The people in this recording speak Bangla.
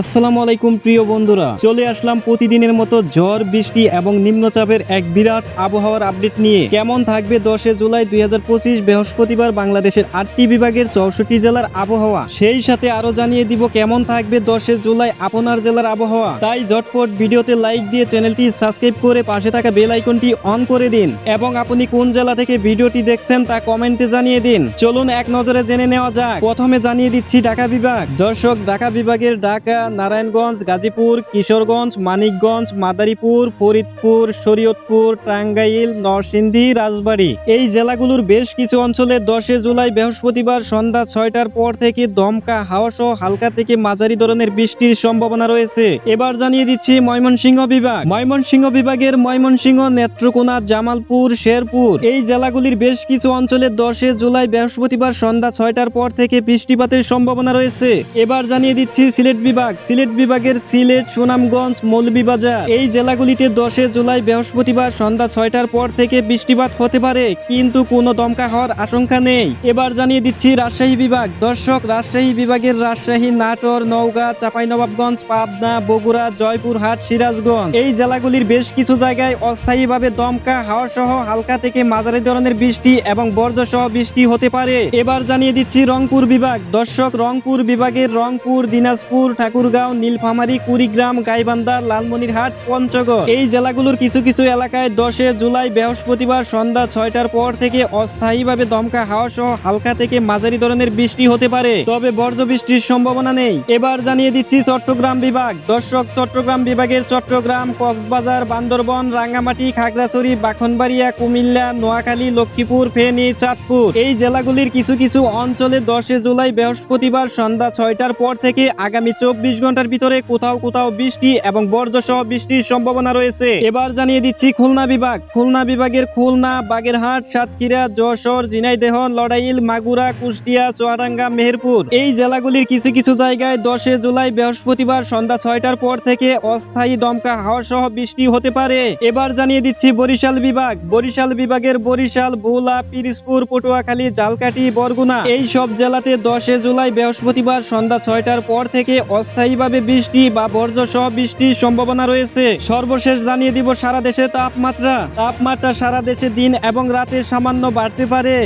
আসসালামু আলাইকুম, প্রিয় বন্ধুরা। চলে আসলাম প্রতিদিনের মতো ঝড়, বৃষ্টি এবং নিম্নচাপের এক বিরাট আবহাওয়ার আপডেট নিয়ে। কেমন থাকবে দশে জুলাই দুই হাজার পঁচিশ বৃহস্পতিবার বাংলাদেশের আটটি বিভাগের চৌষট্টি জেলার আবহাওয়া? সেই সাথে আরও জানিয়ে দিব কেমন থাকবে দশে জুলাই আপনার জেলার আবহাওয়া। তাই ঝটপট ভিডিওতে লাইক দিয়ে চ্যানেলটি সাবস্ক্রাইব করে পাশে থাকা বেল আইকনটি অন করে দিন। এবং আপনি কোন জেলা থেকে ভিডিওটি দেখছেন তা কমেন্টে জানিয়ে দিন। চলুন এক নজরে জেনে নেওয়া যাক। প্রথমে জানিয়ে দিচ্ছি ঢাকা বিভাগ। দর্শক, ঢাকা বিভাগের ঢাকা নারায়ণগঞ্জ, গাজীপুর, কিশোরগঞ্জ, মানিকগঞ্জ, মাদারীপুর, ফরিদপুর, শরীয়তপুর, টাঙ্গাইল, নরসিংদী, রাজবাড়ী। এই জেলাগুলোর বেশ কিছু অঞ্চলে দশে জুলাই বৃহস্পতিবার সন্ধ্যা ছয়টার পর থেকে দমকা হাওয়া সহ হালকা থেকে মাঝারি ধরনের বৃষ্টির সম্ভাবনা রয়েছে। এবার জানিয়ে দিচ্ছি ময়মনসিংহ বিভাগ। ময়মনসিংহ বিভাগের ময়মনসিংহ, নেত্রকোনা, জামালপুর, শেরপুর। এই জেলাগুলির বেশ কিছু অঞ্চলে দশে জুলাই বৃহস্পতিবার সন্ধ্যা ছয়টার পর থেকে বৃষ্টিপাতের সম্ভাবনা রয়েছে। এবার জানিয়ে দিচ্ছি সিলেট বিভাগ। সিলেট বিভাগের সিলেট, সুনামগঞ্জ, মৌলভীবাজার। এই জেলাগুলিতে দশে জুলাই বৃহস্পতিবার সন্ধ্যা ছয়টার পর থেকে বৃষ্টিপাত হতে পারে, কিন্তু কোনো দমকা হওয়ার আশঙ্কা নেই। এবার জানিয়ে দিচ্ছি রাজশাহী বিভাগ। দর্শক, রাজশাহী বিভাগের রাজশাহী, নাটোর, নওগাঁ, চাঁপাইনবাবগঞ্জ, পাবনা, বগুড়া, জয়পুরহাট, সিরাজগঞ্জ। এই জেলাগুলির বেশ কিছু জায়গায় অস্থায়ীভাবে দমকা হাওয়া সহ হালকা থেকে মাঝারি ধরনের বৃষ্টি এবং বর্জ্য সহ বৃষ্টি হতে পারে। এবার জানিয়ে দিচ্ছি রংপুর বিভাগ। দর্শক, রংপুর বিভাগের রংপুর, দিনাজপুর ঠাকুরগাঁও নীলফামারী, কুড়িগ্রাম, গাইবান্ধা, লালমনিরহাট, পঞ্চগড়। এই জেলাগুলোর কিছু কিছু এলাকায় দশে জুলাই বৃহস্পতিবার সন্ধ্যা ছয়টার পর থেকে অস্থায়ীভাবে দমকা হাওয়া সহ হালকা থেকে মাঝারি ধরনের বৃষ্টি হতে পারে। তবে বর্জ্য বৃষ্টির সম্ভাবনা নেই। এবার জানিয়ে দিচ্ছি চট্টগ্রাম বিভাগ। দর্শক, চট্টগ্রাম বিভাগের চট্টগ্রাম, কক্সবাজার, বান্দরবন, রাঙ্গামাটি, খাগড়াছড়ি, বাখনবাড়িয়া, কুমিল্লা, নোয়াখালী, লক্ষ্মীপুর, ফেনী, চাঁদপুর। এই জেলাগুলির কিছু কিছু অঞ্চলে দশে জুলাই বৃহস্পতিবার সন্ধ্যা ছয়টার পর থেকে আগামী চব্বিশ ঘণ্টার ভিতরে কোথাও কোথাও বৃষ্টি এবং বর্জ্য সহ বৃষ্টির সম্ভাবনা রয়েছে। এবার জানিয়ে দিচ্ছি খুলনা বিভাগ। খুলনা বিভাগের খুলনা, বাগেরহাট, সাতক্ষীরা, যশোর, ঝিনাইদহ, লড়াইল, মাগুরা, কুষ্টিয়া, চুয়াডাঙ্গা, মেহেরপুর। এই জেলাগুলির কিছু কিছু জায়গায় দশে জুলাই বৃহস্পতিবার সন্ধ্যা ছয়টার পর থেকে অস্থায়ী দমকা হাওয়া সহ বৃষ্টি হতে পারে। এবার জানিয়ে দিচ্ছি বরিশাল বিভাগ। বরিশাল বিভাগের বরিশাল, ভোলা, পিরিজপুর, পটুয়াখালী, জালকাঠি, বরগুনা। এই সব জেলাতে দশে জুলাই বৃহস্পতিবার সন্ধ্যা ছয়টার পর থেকে অস্থায়ীভাবে বৃষ্টি বা বর্জ্য সহ বৃষ্টির সম্ভাবনা রয়েছে। সর্বশেষ জানিয়ে দিব সারা দেশে তাপমাত্রা। তাপমাত্রা সারা দেশে দিন এবং রাতে সামান্য বাড়তে পারে।